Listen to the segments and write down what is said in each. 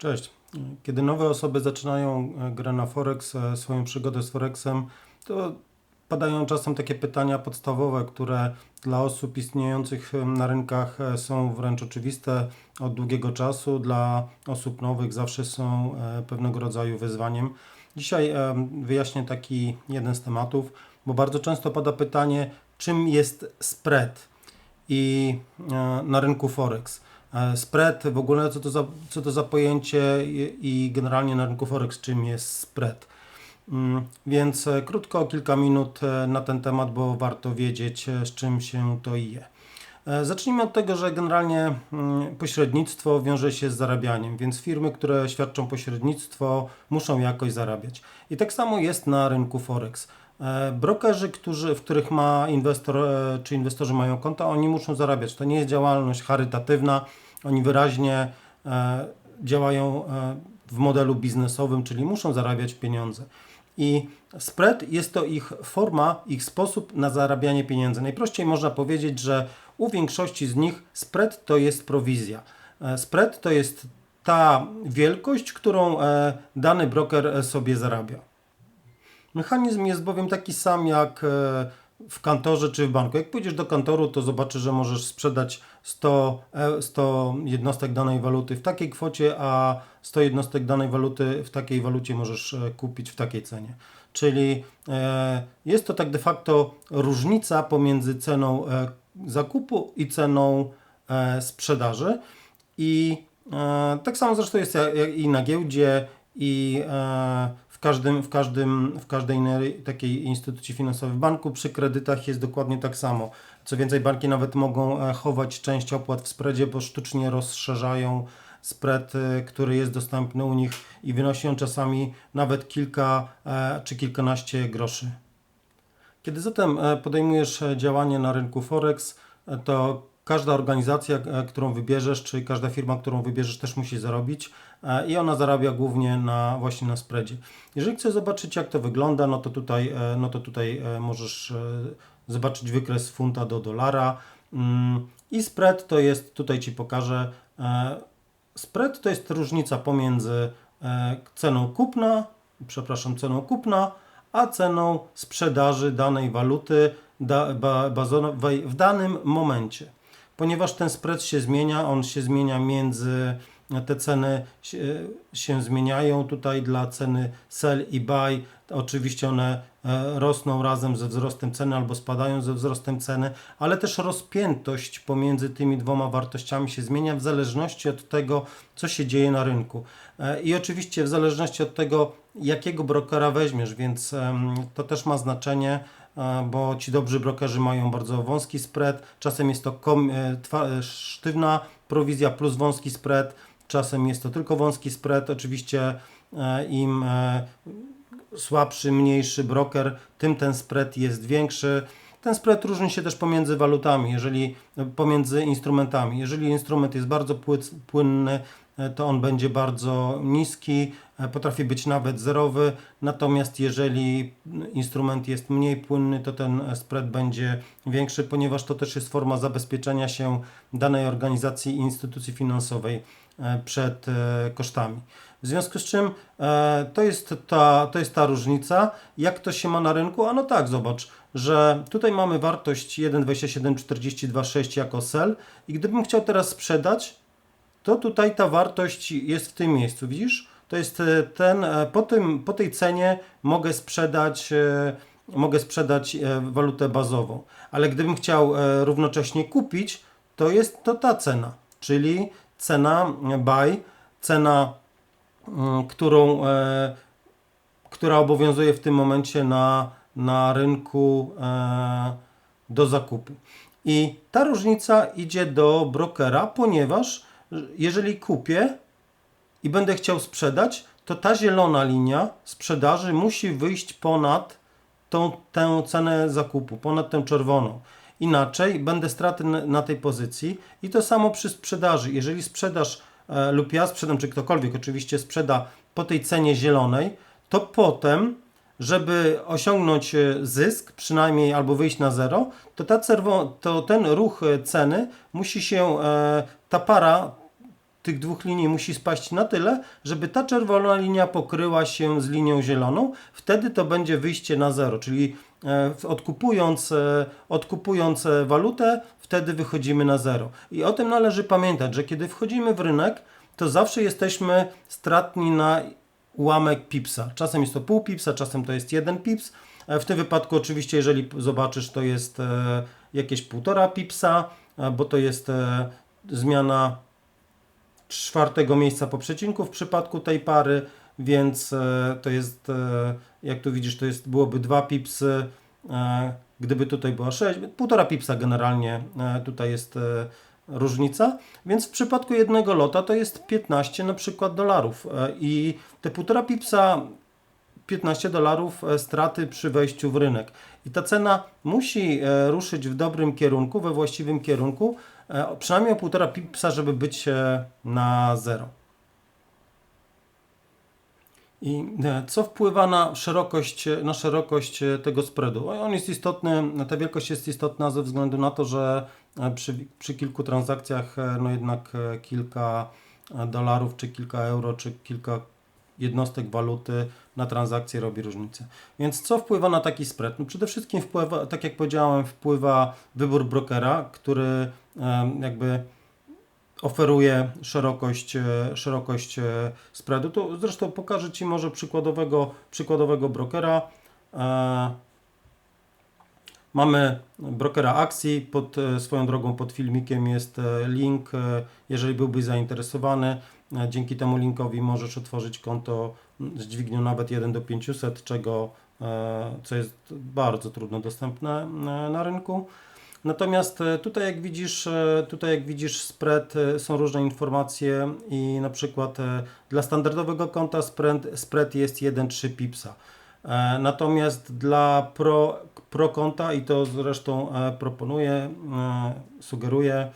Cześć. Kiedy nowe osoby zaczynają e, grę na Forex, e, swoją przygodę z Forexem, to padają czasem takie pytania podstawowe, które dla osób istniejących e, na rynkach są wręcz oczywiste od długiego czasu, dla osób nowych zawsze są pewnego rodzaju wyzwaniem. Dzisiaj wyjaśnię taki jeden z tematów, bo bardzo często pada pytanie, czym jest spread i na rynku Forex. E, Spread, w ogóle co to za, co to za pojęcie i, i generalnie na rynku Forex czym jest spread. Mm, Więc e, krótko, kilka minut e, na ten temat, bo warto wiedzieć z czym się to je. Zacznijmy od tego, że generalnie mm, pośrednictwo wiąże się z zarabianiem, więc firmy, które świadczą pośrednictwo, muszą jakoś zarabiać. I tak samo jest na rynku Forex. E, Brokerzy, którzy, w których ma inwestor, e, czy inwestorzy mają konta, oni muszą zarabiać. To nie jest działalność charytatywna. Oni wyraźnie e, działają w modelu biznesowym, czyli muszą zarabiać pieniądze. I spread jest to ich forma, ich sposób na zarabianie pieniędzy. Najprościej można powiedzieć, że u większości z nich spread to jest prowizja. Spread to jest ta wielkość, którą dany broker sobie zarabia. Mechanizm jest bowiem taki sam jak e, w kantorze czy w banku. Jak pójdziesz do kantoru, to zobaczysz, że możesz sprzedać 100, e, 100 jednostek danej waluty w takiej kwocie, a 100 jednostek danej waluty w takiej walucie możesz e, kupić w takiej cenie. Czyli e, jest to tak de facto różnica pomiędzy ceną e, zakupu i ceną e, sprzedaży. I e, tak samo zresztą jest i na giełdzie, i e, każdym, w, każdym, w każdej takiej instytucji finansowej. W banku przy kredytach jest dokładnie tak samo. Co więcej, banki nawet mogą e, chować część opłat w spreadzie, bo sztucznie rozszerzają spread, e, który jest dostępny u nich i wynosi on czasami nawet kilka e, czy kilkanaście groszy. Kiedy zatem podejmujesz działanie na rynku Forex, to każda organizacja, którą wybierzesz, czy każda firma, którą wybierzesz, też musi zarobić i ona zarabia głównie na właśnie na spreadzie. Jeżeli chcesz zobaczyć, jak to wygląda, no to tutaj, e, no to tutaj e, możesz e, zobaczyć wykres funta do dolara. Mm, I spread to jest, tutaj Ci pokażę, e, spread to jest różnica pomiędzy e, ceną kupna, przepraszam, ceną kupna, a ceną sprzedaży danej waluty bazowej w danym momencie. Ponieważ ten spread się zmienia, on się zmienia między te ceny się, się zmieniają tutaj dla ceny sell i buy. Oczywiście one e, rosną razem ze wzrostem ceny albo spadają ze wzrostem ceny, ale też rozpiętość pomiędzy tymi dwoma wartościami się zmienia w zależności od tego, co się dzieje na rynku. E, I oczywiście w zależności od tego, jakiego brokera weźmiesz, więc to też ma znaczenie, e, bo ci dobrzy brokerzy mają bardzo wąski spread. Czasem jest to sztywna prowizja plus wąski spread, czasem jest to tylko wąski spread. Oczywiście e, im e, słabszy, mniejszy broker, tym ten spread jest większy. Ten spread różni się też pomiędzy walutami, jeżeli pomiędzy instrumentami. Jeżeli instrument jest bardzo płynny, e, to on będzie bardzo niski, e, potrafi być nawet zerowy. Natomiast jeżeli instrument jest mniej płynny, to ten e, spread będzie większy, ponieważ to też jest forma zabezpieczenia się danej organizacji i instytucji finansowej e, przed e, kosztami. W związku z czym e, to, jest ta, to jest ta różnica. Jak to się ma na rynku? A no tak, zobacz, że tutaj mamy wartość 1,2742,6 jako sell i gdybym chciał teraz sprzedać, to tutaj ta wartość jest w tym miejscu, widzisz? To jest e, ten, e, po, tym, po tej cenie mogę sprzedać, e, mogę sprzedać e, walutę bazową, ale gdybym chciał e, równocześnie kupić, to jest to ta cena, czyli cena buy, cena, mm, którą, e, która obowiązuje w tym momencie na, na rynku e, do zakupu. I ta różnica idzie do brokera, ponieważ jeżeli kupię i będę chciał sprzedać, to ta zielona linia sprzedaży musi wyjść ponad tą, tę cenę zakupu, ponad tę czerwoną. Inaczej będę straty na, tej pozycji i to samo przy sprzedaży. Jeżeli sprzedasz e, lub ja sprzedam, czy ktokolwiek oczywiście sprzeda po tej cenie zielonej, to potem, żeby osiągnąć e, zysk, przynajmniej albo wyjść na zero, to, ta cerwo, to ten ruch e, ceny musi się, ta para tych dwóch linii musi spaść na tyle, żeby ta czerwona linia pokryła się z linią zieloną. Wtedy to będzie wyjście na zero, czyli odkupując, e, odkupując e, walutę, wtedy wychodzimy na zero. I o tym należy pamiętać, że kiedy wchodzimy w rynek, to zawsze jesteśmy stratni na ułamek pipsa. Czasem jest to pół pipsa, czasem to jest jeden pips. E, W tym wypadku oczywiście, jeżeli zobaczysz, to jest e, jakieś półtora pipsa, e, bo to jest e, zmiana czwartego miejsca po przecinku w przypadku tej pary, więc e, to jest, e, jak tu widzisz, to jest, byłoby dwa pipsy, e, gdyby tutaj była 6, półtora pipsa generalnie e, tutaj jest e, różnica, więc w przypadku jednego lota to jest 15 na przykład dolarów i te półtora pipsa 15 dolarów straty przy wejściu w rynek. I ta cena musi ruszyć w dobrym kierunku, we właściwym kierunku, przynajmniej o 1,5 pipsa, żeby być na zero. I e, co wpływa na szerokość, na szerokość e, tego spreadu? On jest istotny, ta wielkość jest istotna ze względu na to, że e, przy, przy kilku transakcjach e, no jednak e, kilka e, dolarów, czy kilka euro, czy kilka jednostek waluty na transakcję robi różnicę. Więc co wpływa na taki spread? No przede wszystkim wpływa, tak jak powiedziałem, wpływa wybór brokera, który jakby oferuje szerokość, e, szerokość e, spreadu. To zresztą pokażę Ci może przykładowego, przykładowego brokera. E, Mamy brokera akcji, pod swoją drogą pod filmikiem jest link, jeżeli byłbyś zainteresowany. Dzięki temu linkowi możesz otworzyć konto z dźwignią nawet 1 do 500, czego, co jest bardzo trudno dostępne na rynku. Natomiast e, tutaj jak widzisz, e, tutaj jak widzisz spread, e, są różne informacje i na przykład dla standardowego konta spread, spread jest 1,3 pipsa. Natomiast dla pro, pro konta i to zresztą proponuję, sugeruję,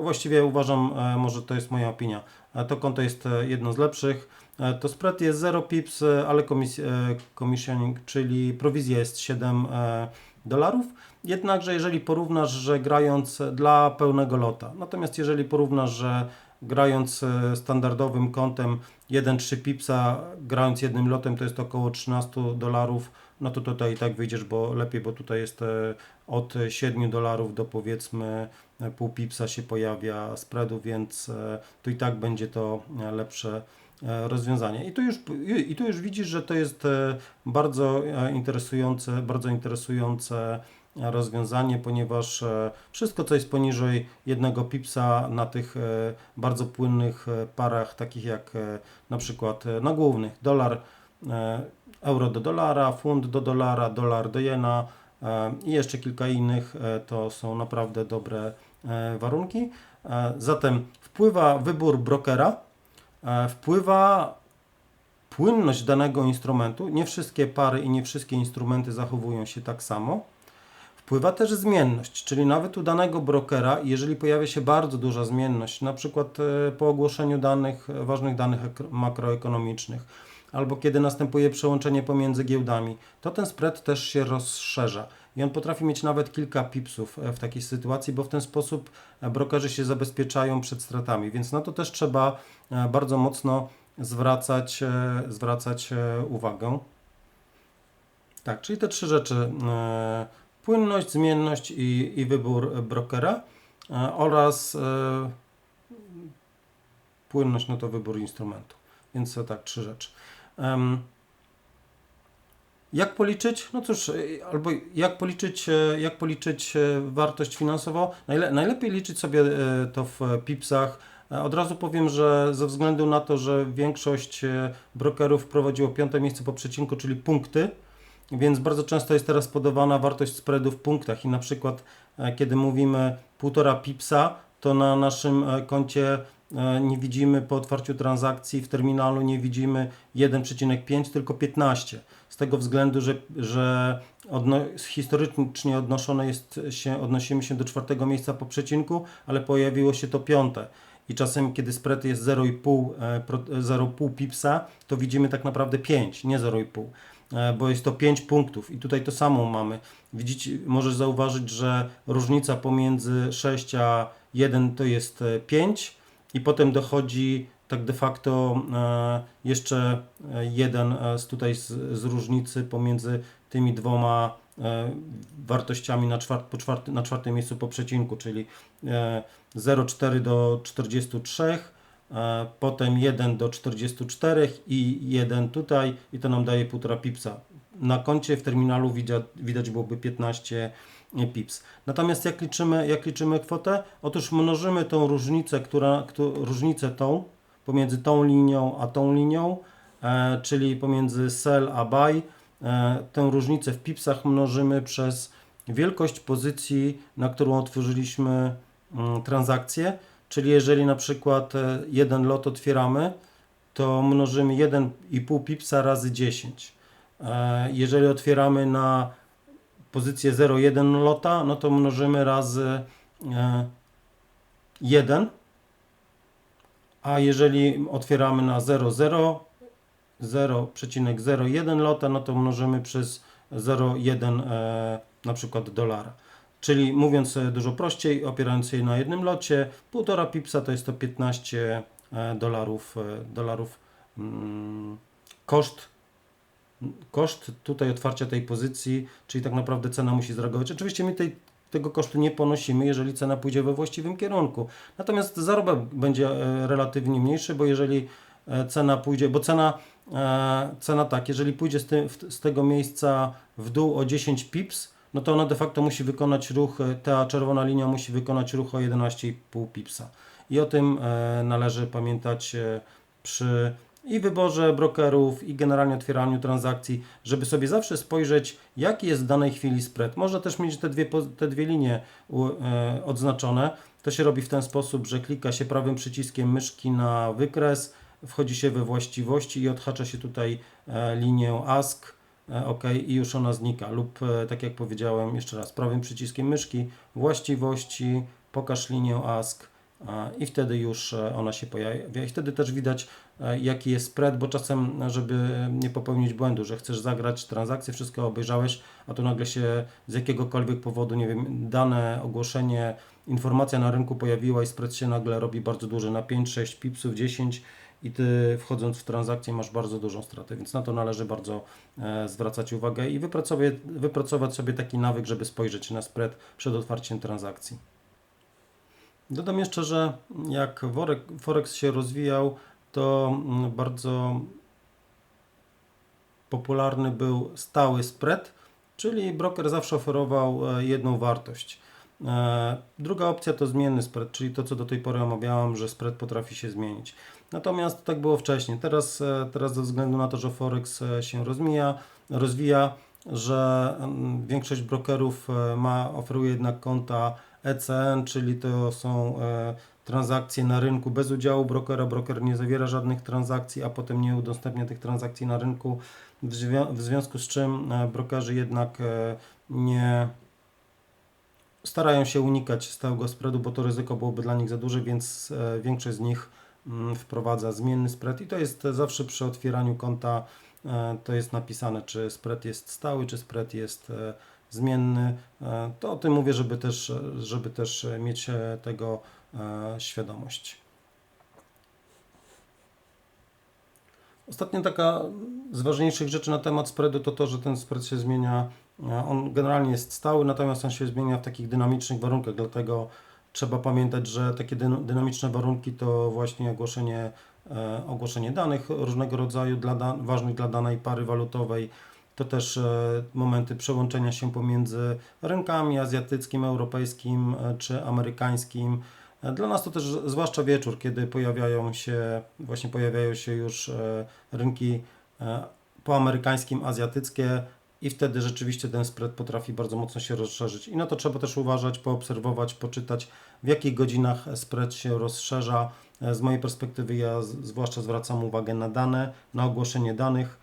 właściwie uważam, może to jest moja opinia, to konto jest jedno z lepszych. E, To spread jest 0 pips, e, ale e, commissioning, czyli prowizja jest 7 e, dolarów. Jednakże jeżeli porównasz, że grając dla pełnego lota, natomiast jeżeli porównasz, że grając standardowym kontem 1-3 pipsa, grając jednym lotem to jest około 13 dolarów, no to tutaj i tak wyjdziesz, bo lepiej, bo tutaj jest od 7 dolarów do powiedzmy pół pipsa się pojawia spreadu, więc tu i tak będzie to lepsze rozwiązanie. I tu już, i tu już widzisz, że to jest e, bardzo e, interesujące, bardzo interesujące rozwiązanie, ponieważ e, wszystko, co jest poniżej jednego pipsa na tych e, bardzo płynnych e, parach, takich jak e, na przykład e, na głównych dolar, e, euro do dolara, funt do dolara, dolar do jena e, i jeszcze kilka innych, e, to są naprawdę dobre e, warunki. E, Zatem wpływa wybór brokera, e, wpływa płynność danego instrumentu. Nie wszystkie pary i nie wszystkie instrumenty zachowują się tak samo. Wpływa też zmienność, czyli nawet u danego brokera, jeżeli pojawia się bardzo duża zmienność, na przykład e, po ogłoszeniu danych, e, ważnych danych ek- makroekonomicznych, albo kiedy następuje przełączenie pomiędzy giełdami, to ten spread też się rozszerza. I on potrafi mieć nawet kilka pipsów e, w takiej sytuacji, bo w ten sposób e, brokerzy się zabezpieczają przed stratami, więc na to też trzeba e, bardzo mocno zwracać, zwracać uwagę. Tak, czyli te trzy rzeczy. Płynność, zmienność i, i wybór brokera oraz płynność, no to wybór instrumentu. Więc tak, trzy rzeczy. Jak policzyć? No cóż, e, albo jak policzyć, e, jak policzyć e, wartość finansową? Najle, najlepiej liczyć sobie to w pipsach. E, Od razu powiem, że ze względu na to, że większość brokerów wprowadziło piąte miejsce po przecinku, czyli punkty, więc bardzo często jest teraz podawana wartość spreadu w punktach i na przykład e, kiedy mówimy 1,5 pipsa, to na naszym e, koncie nie widzimy po otwarciu transakcji w terminalu nie widzimy 1,5, tylko 15. Z tego względu, że, że odno, historycznie odnoszone jest się, odnosimy się do czwartego miejsca po przecinku, ale pojawiło się to piąte. I czasem, kiedy spread jest 0,5 e, 0,5 pipsa, to widzimy tak naprawdę 5, nie 0,5 e, bo jest to 5 punktów i tutaj to samo mamy. Widzicie, możesz zauważyć, że różnica pomiędzy 6 a 1 to jest e, 5, i potem dochodzi tak de facto e, jeszcze jeden e, z tutaj z, z różnicy pomiędzy tymi dwoma e, wartościami na, czwart, po czwarty, na czwartym miejscu po przecinku, czyli e, 0,4 do 43, e, potem 1 do 44 i 1 tutaj i to nam daje 1,5 pipsa. Na koncie w terminalu widać, widać byłoby 15 pips. Natomiast jak liczymy, jak liczymy kwotę? Otóż mnożymy tą różnicę, która, któ- różnicę tą pomiędzy tą linią a tą linią, e, czyli pomiędzy sell a buy. E, tę różnicę w pipsach mnożymy przez wielkość pozycji, na którą otworzyliśmy mm, transakcję. Czyli jeżeli na przykład e, jeden lot otwieramy, to mnożymy 1,5 pipsa razy 10. E, Jeżeli otwieramy na pozycję 0,1 lota, no to mnożymy razy e, 1. A jeżeli otwieramy na 0,0, 0,01 lota, no to mnożymy przez 0,1 e, na przykład dolara. Czyli mówiąc e, dużo prościej, opierając się na jednym locie, 1,5 pipsa to jest to 15 e, dolarów, e, dolarów mm, koszt koszt tutaj otwarcia tej pozycji, czyli tak naprawdę cena musi zareagować. Oczywiście my tej, tego kosztu nie ponosimy, jeżeli cena pójdzie we właściwym kierunku. Natomiast zarobek będzie e, relatywnie mniejszy, bo jeżeli e, cena pójdzie, bo cena, e, cena tak, jeżeli pójdzie z, z tego miejsca w dół o 10 pips, no to ona de facto musi wykonać ruch, ta czerwona linia musi wykonać ruch o 11,5 pipsa. I o tym należy pamiętać przy i wyborze brokerów, i generalnie otwieraniu transakcji, żeby sobie zawsze spojrzeć, jaki jest w danej chwili spread. Można też mieć te dwie, te dwie linie e, odznaczone. To się robi w ten sposób, że klika się prawym przyciskiem myszki na wykres, wchodzi się we właściwości i odhacza się tutaj e, linię ASK. E, OK, i już ona znika. Lub tak jak powiedziałem, jeszcze raz, prawym przyciskiem myszki, właściwości, pokaż linię ASK i wtedy już e, ona się pojawia. I wtedy też widać, e, jaki jest spread, bo czasem, żeby nie popełnić błędu, że chcesz zagrać transakcję, wszystko obejrzałeś, a tu nagle się z jakiegokolwiek powodu, nie wiem, dane, ogłoszenie, informacja na rynku pojawiła i spread się nagle robi bardzo duży na 5, 6 pipsów, 10 i ty wchodząc w transakcję masz bardzo dużą stratę, więc na to należy bardzo e, zwracać uwagę i wypracować, wypracować sobie taki nawyk, żeby spojrzeć na spread przed otwarciem transakcji. Dodam jeszcze, że jak Forex się rozwijał, to mm, bardzo popularny był stały spread, czyli broker zawsze oferował e, jedną wartość. E, Druga opcja to zmienny spread, czyli to, co do tej pory omawiałem, że spread potrafi się zmienić. Natomiast tak było wcześniej. Teraz, e, teraz ze względu na to, że Forex się rozwija, rozwija że mm, większość brokerów ma, oferuje jednak konta ECN, czyli to są e, transakcje na rynku bez udziału brokera. Broker nie zawiera żadnych transakcji, a potem nie udostępnia tych transakcji na rynku, w, zwią- w związku z czym e, brokerzy jednak e, nie starają się unikać stałego spreadu, bo to ryzyko byłoby dla nich za duże, więc większość z nich mm, wprowadza zmienny spread i to jest zawsze przy otwieraniu konta to jest napisane, czy spread jest stały, czy spread jest zmienny. E, To o tym mówię, żeby też, żeby też mieć e, tego e, świadomość. Ostatnia taka z ważniejszych rzeczy na temat spreadu to to, że ten spread się zmienia. On generalnie jest stały, natomiast on się zmienia w takich dynamicznych warunkach, dlatego trzeba pamiętać, że takie dyn- dynamiczne warunki to właśnie ogłoszenie, ogłoszenie danych różnego rodzaju dla ważnych dla danej pary walutowej. To też e, momenty przełączenia się pomiędzy rynkami azjatyckim, europejskim e, czy amerykańskim. E, Dla nas to też zwłaszcza wieczór, kiedy pojawiają się, właśnie pojawiają się już rynki e, poamerykańskim, azjatyckie i wtedy rzeczywiście ten spread potrafi bardzo mocno się rozszerzyć. I na to trzeba też uważać, poobserwować, poczytać, w jakich godzinach spread się rozszerza. Z mojej perspektywy ja zwłaszcza zwracam uwagę na dane, na ogłoszenie danych,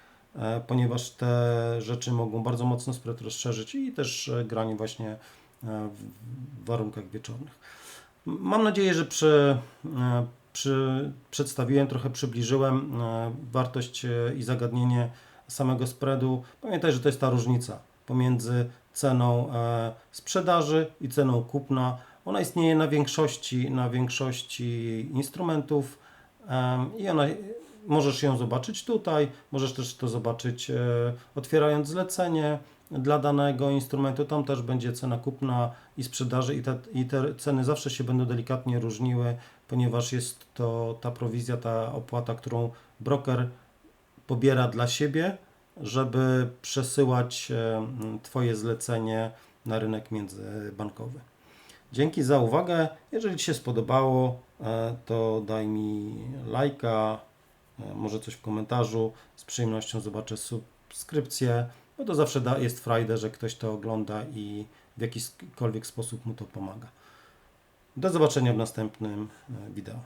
ponieważ te rzeczy mogą bardzo mocno spread rozszerzyć i też e, granie właśnie e, w warunkach wieczornych. Mam nadzieję, że przy, e, przy, przedstawiłem, trochę przybliżyłem e, wartość e, i zagadnienie samego spreadu. Pamiętaj, że to jest ta różnica pomiędzy ceną e, sprzedaży i ceną kupna. Ona istnieje na większości, na większości instrumentów i ona, możesz ją zobaczyć tutaj, możesz też to zobaczyć e, otwierając zlecenie dla danego instrumentu. Tam też będzie cena kupna i sprzedaży i te, i te ceny zawsze się będą delikatnie różniły, ponieważ jest to ta prowizja, ta opłata, którą broker pobiera dla siebie, żeby przesyłać e, Twoje zlecenie na rynek międzybankowy. Dzięki za uwagę. Jeżeli Ci się spodobało, e, to daj mi lajka, może coś w komentarzu. Z przyjemnością zobaczę subskrypcję, bo to zawsze da, jest frajdę, że ktoś to ogląda i w jakikolwiek sposób mu to pomaga. Do zobaczenia w następnym e, wideo.